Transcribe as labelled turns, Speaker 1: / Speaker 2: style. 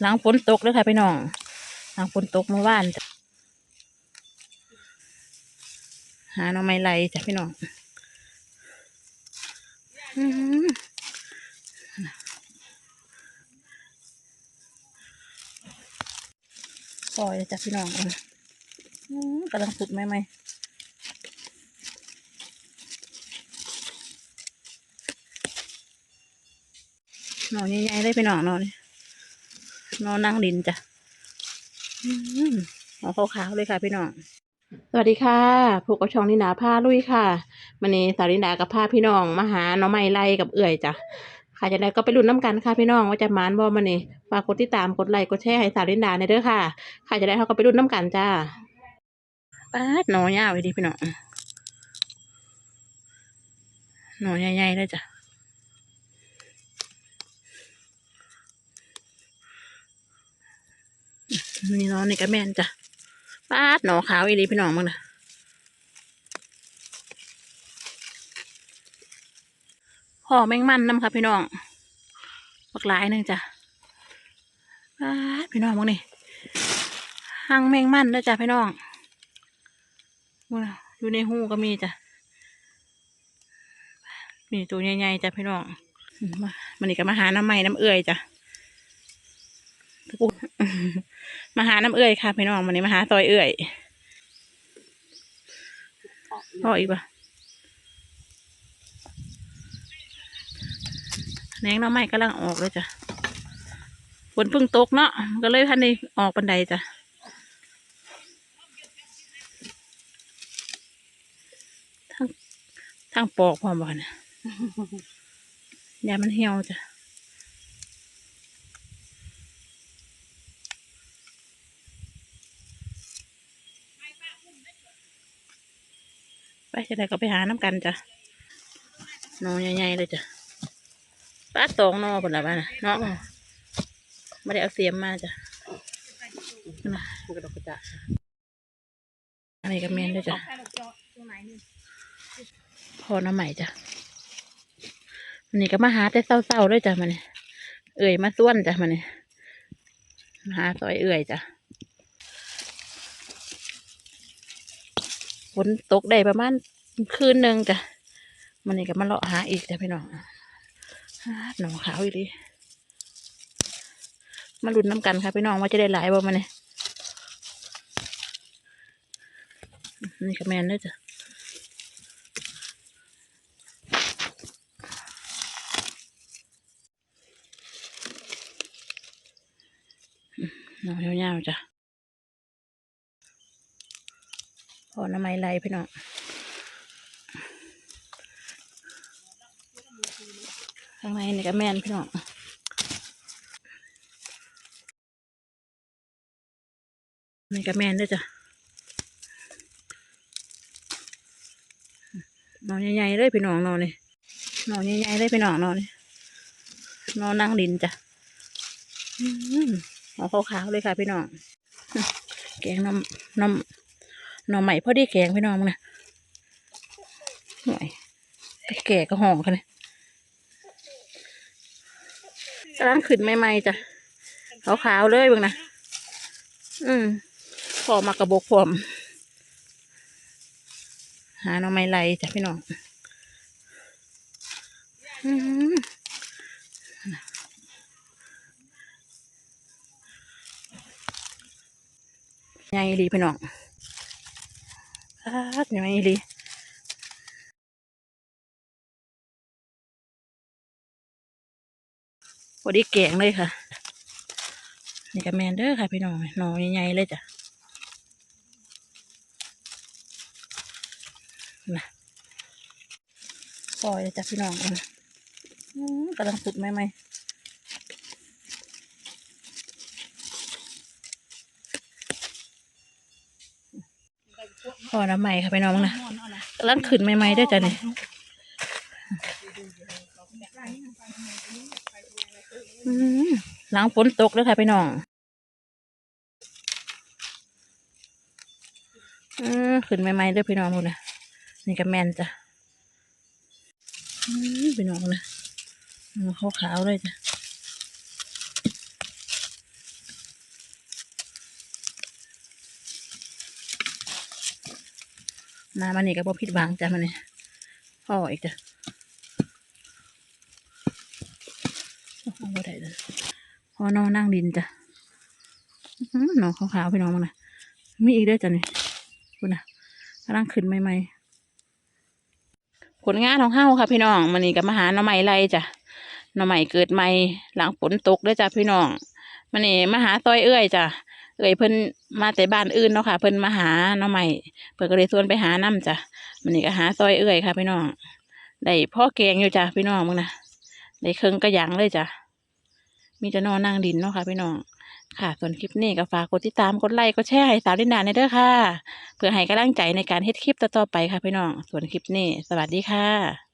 Speaker 1: หลังฝนตกเลยค่ะพี่น้อง หลังฝนตกเมื่อวานหาหน่อไม้ไรจ้ะพี่น้องปล่อยจ้ะพี่น้องกำลังสุดไหมไหม นอนใหญ่ๆเลยพี่น้องหนอนนอนนั่งดินจ้ะอืมหอขาวๆเลยค่ะพี่น้อง สวัสดีค่ะผูกกับช่องนินาผ้าลุยค่ะมันนี้สาวนินากับผ้าพี่น้องมาหาน้องไม้ไล่กับเอื่อยจ้ะค่ะจะได้ก็ไปลุ้นน้ำกันค่ะพี่น้องว่าจะหมานบ่มันนี้ฝากกดติดตามกดไลค์กดแชร์ให้สาวนินาในอยเด้อค่ะ ค่ะจะได้เขาก็ไปลุ้นน้ำกันจ้าป้าดหนอยาวเลยดีพี่น้องหนอใหญ่ๆเลยจ้ะ นี่น้องนี่ก็แม่นจ้ะป้าดหนอขาวอีดีพี่น้องมึงนะห่อแมงมันน้ำค่ะพี่น้องบักหลายหนึ่งจ้ะปาดพี่น้องมึงนี่หังแมงมันด้วยจ้ะพี่น้องมึงอยู่ในหูก็มีจ้ะมีตัวใหญ่ๆจ้ะพี่น้องมามันนี่ก็มาหาน้ำใหม่น้ำเอื่อยจ้ะ มาหาน้ำเอื่อยค่ะพี่น้องมันนี่มาหาซอยเอื่อยพออีกปะแหนงน้ำไม้กำลังออกเลยจ้ะฝนเพิ่งตกเนาะก็เลยทันได้ออกบันไดจ้ะทั้งทั้งปอกพร้อมบ่เนี่ยยามันเหี่ยวจ้ะ ไปจะได้ก็ไปหาน้ำกันจ้ะหนอใหญ่ๆเลยจ้ะปลาตองนอผลละบ้านะเนาะไม่ได้เอาเสียมมาจ้ะนะ
Speaker 2: มันกระดกกระจะ
Speaker 1: อันนี้ก็เมนด้วยจ้ะพอน้ำใหม่จ้ะอันนี้ก็มาหาแต่เศร้าๆด้วยจ้ะมันนี่เอื่อยมาส่วนจ้ะมันนี่มาหาซอยเอื่อยจ้ะ ฝนตกได้ประมาณคืนหนึ่งจ้ะมันนี่ก็มาเลาะหาอีกจ้ะพี่น้องหนองขาวอีกดิมาลุ้นน้ำกันค่ะพี่น้องว่าจะได้หลายบ่มันนี่นี่ก็แมนด้วยจ้ะหนอนยาวๆจ้ะพ อน้ำไม้ไหลพี่น้องข้างในนี่ก็แม่นพี่น้องนี่ก็แม่นด้วยจ้ะนอนใหญ่ๆเลยพี่น้องนอนนี่นอนใหญ่ๆเลยพี่น้องนอนนี่นอนนั่งดินจ้ะอืมขาวๆเลยค่ะพี่น้อง แกงน้ำน้ำ น้ำใหม่พอดีแกงพี่น้องนะหน่อยแก่ก็ห่องค่ะเนี่ยกำลังขึ้นใหม่ๆจ้ะขาวๆเลยบิ่งนะอืมพอมากระบอกพร้อมหาหน่อไม้ไรจ้ะพี่น้องใหญ่ดีพี่น้อง อาดใหญ่ดีพอดีแกงเลยค่ะ นี่ก็แมนเด้อค่ะพี่น้องหน่อใหญ่ๆเลยจ้ะนะปล่อยเลยจ้ะพี่น้องมันกำลังสุดไหมไหม พอน้ำใหม่ค่ะพี่น้องนะกำลังขึ้นใหม่ๆด้วยจ้ะเนี่ยอืมหลังฝนตกเลยค่ะพี่น้องอืมขึ้นใหม่ๆด้วยพี่น้องหมดนะนี่ก็แมนจ้ะอืมพี่น้องนะขาวขาวๆเลยจ้ะ มามันนี่ก็บ่ผิดหวังจ้ะมันนี่พ่ออีกจ้ะโอ้โหบ่ได้เลยพ่อนอนนั่งดินจ้ะหน้องขาวๆพี่น้องมันนะมีอีกเด้วยจ้ะนี่คุณนะกำลังขึ้นใหม่ๆผลงานของเฮาค่ะ พี่น้องมันนี่ก็มาหาหน่อไม้ไรจ้ะหน่อใหม่เกิดใหม่หลังฝนตกเด้วยจ้ะพี่น้องมันนี่มาหาซอยเอื้อยจ้ะ เอยเพิ่นมาแต่บ้านอื่นเนาะค่ะ เพิ่นมาหาน่องใหม่เพิ่นก็เลยชวนไปหาน้ำจ้ะมันนี่ก็หาซอยเอื้อยค่ะ พี่น้องได้พ่อแกงอยู่จ้ะพี่น้องมึงนะได้เครื่องกระหยังเลยจ้ะมีจะนอนนั่งดินเนาะค่ะ พี่น้องค่ะ ส่วนคลิปนี้ก็ฝากกดติดตามกดไลค์กดแชร์ให้สาวลินดาในเด้อค่ะ เพื่อให้กำลังใจในการเฮ็ดคลิปต่อๆไปค่ะพี่น้องส่วนคลิปนี้ สวัสดีค่ะ